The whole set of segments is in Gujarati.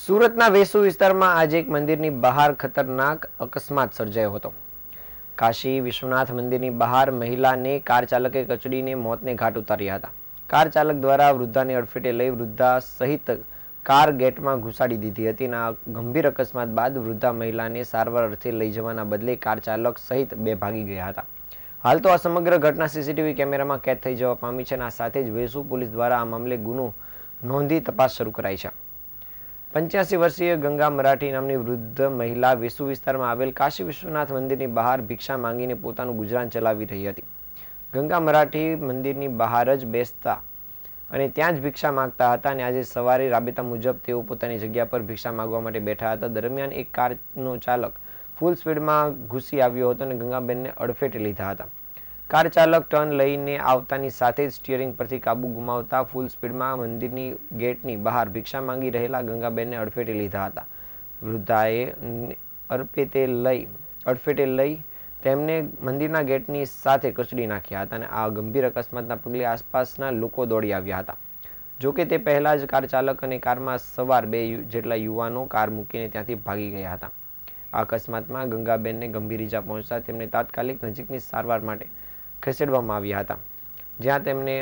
સુરતના વેસુ વિસ્તારમાં આજે એક મંદિરની બહાર ખતરનાક અકસ્માત સર્જાયો હતો. કાશી વિશ્વનાથ મંદિરની બહાર મહિલાને કાર ચાલકે કચડીને મોતને ઘાટ ઉતાર્યા હતા. કાર ચાલક દ્વારા વૃદ્ધાને અડફેટે લઈ વૃદ્ધા સહિત કાર ગેટમાં ઘુસાડી દીધી હતી અને આ ગંભીર અકસ્માત બાદ વૃદ્ધા મહિલાને સારવાર અર્થે લઈ જવાના બદલે કાર ચાલક સહિત બે ભાગી ગયા હતા. હાલ તો આ સમગ્ર ઘટના સીસીટીવી કેમેરામાં કેદ થઈ જવા પામી છે અને આ સાથે જ વેસુ પોલીસ દ્વારા આ મામલે ગુનો નોંધી તપાસ શરૂ કરાઈ છે. પંચ્યાસી વર્ષીય ગંગા મરાઠી નામની વૃદ્ધ મહિલા વેસુ વિસ્તારમાં આવેલ કાશી વિશ્વનાથ મંદિરની બહાર ભિક્ષા માંગીને પોતાનું ગુજરાન ચલાવી રહી હતી. ગંગા મરાઠી મંદિરની બહાર જ બેસતા અને ત્યાં જ ભિક્ષા માંગતા હતા અને આજે સવારે રાબેતા મુજબ તેઓ પોતાની જગ્યા પર ભિક્ષા માંગવા માટે બેઠા હતા. દરમિયાન એક કારનો ચાલક ફૂલ સ્પીડમાં ઘૂસી આવ્યો હતો અને ગંગાબેનને અડફેટે લીધા હતા. કાર ચાલક ટર્ન લઈને આવતાની સાથે જ સ્ટિયરિંગ પરથી કાબુ ગુમાવતા ફૂલ સ્પીડમાં મંદિરની ગેટની બહાર ભિક્ષા માંગી રહેલા ગંગાબેનને અડફેટે લીધા હતા. વૃદ્ધાએ અડફેટે લઈ અડફેટે લઈ તેમને મંદિરના ગેટની સાથે કચડી નાખ્યા હતા અને આ ગંભીર અકસ્માતના પગલે આસપાસના લોકો દોડી આવ્યા હતા. જોકે તે પહેલાં જ કાર ચાલક અને કારમાં સવાર બે જેટલા યુવાનો કાર મૂકીને ત્યાંથી ભાગી ગયા હતા. આ અકસ્માતમાં ગંગાબેનને ગંભીર ઈજા પહોંચતા તેમને તાત્કાલિક નજીકની સારવાર માટે ખસેડવામાં આવ્યા હતા, જ્યાં તેમને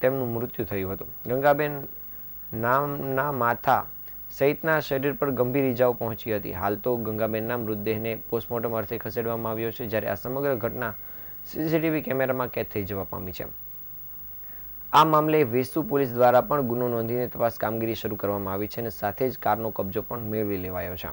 તેમનું મૃત્યુ થયું હતું. ગંગાબેન નામના માથા સહિતના શરીર પર ગંભીર ઈજાઓ પહોંચી હતી. હાલ તો ગંગાબેનના મૃતદેહને પોસ્ટમોર્ટમ અર્થે ખસેડવામાં આવ્યો છે, જ્યારે આ સમગ્ર ઘટના સીસીટીવી કેમેરામાં કેદ થઈ જવા પામી છે. આ મામલે વેસુ પોલીસ દ્વારા પણ ગુનો નોંધીને તપાસ કામગીરી શરૂ કરવામાં આવી છે અને સાથે જ કારનો કબજો પણ મેળવી લેવાયો છે.